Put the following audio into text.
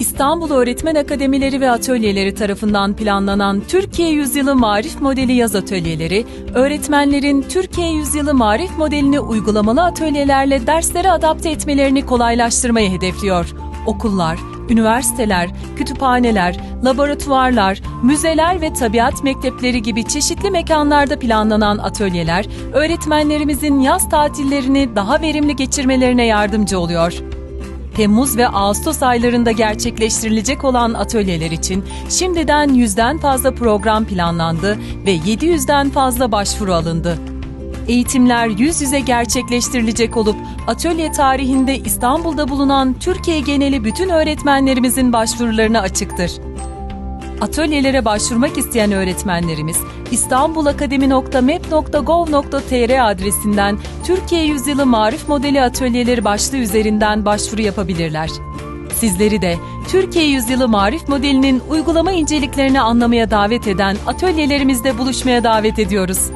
İstanbul Öğretmen Akademileri ve Atölyeleri tarafından planlanan Türkiye Yüzyılı Marif Modeli yaz atölyeleri, öğretmenlerin Türkiye Yüzyılı Marif Modelini uygulamalı atölyelerle derslere adapte etmelerini kolaylaştırmayı hedefliyor. Okullar, üniversiteler, kütüphaneler, laboratuvarlar, müzeler ve tabiat mektepleri gibi çeşitli mekanlarda planlanan atölyeler, öğretmenlerimizin yaz tatillerini daha verimli geçirmelerine yardımcı oluyor. Temmuz ve Ağustos aylarında gerçekleştirilecek olan atölyeler için şimdiden yüzden fazla program planlandı ve 700'den fazla başvuru alındı. Eğitimler yüz yüze gerçekleştirilecek olup atölye tarihinde İstanbul'da bulunan Türkiye geneli bütün öğretmenlerimizin başvurularına açıktır. Atölyelere başvurmak isteyen öğretmenlerimiz istanbulakademi.mep.gov.tr adresinden Türkiye Yüzyılı Marif Modeli Atölyeleri başlığı üzerinden başvuru yapabilirler. Sizleri de Türkiye Yüzyılı Marif Modeli'nin uygulama inceliklerini anlamaya davet eden atölyelerimizde buluşmaya davet ediyoruz.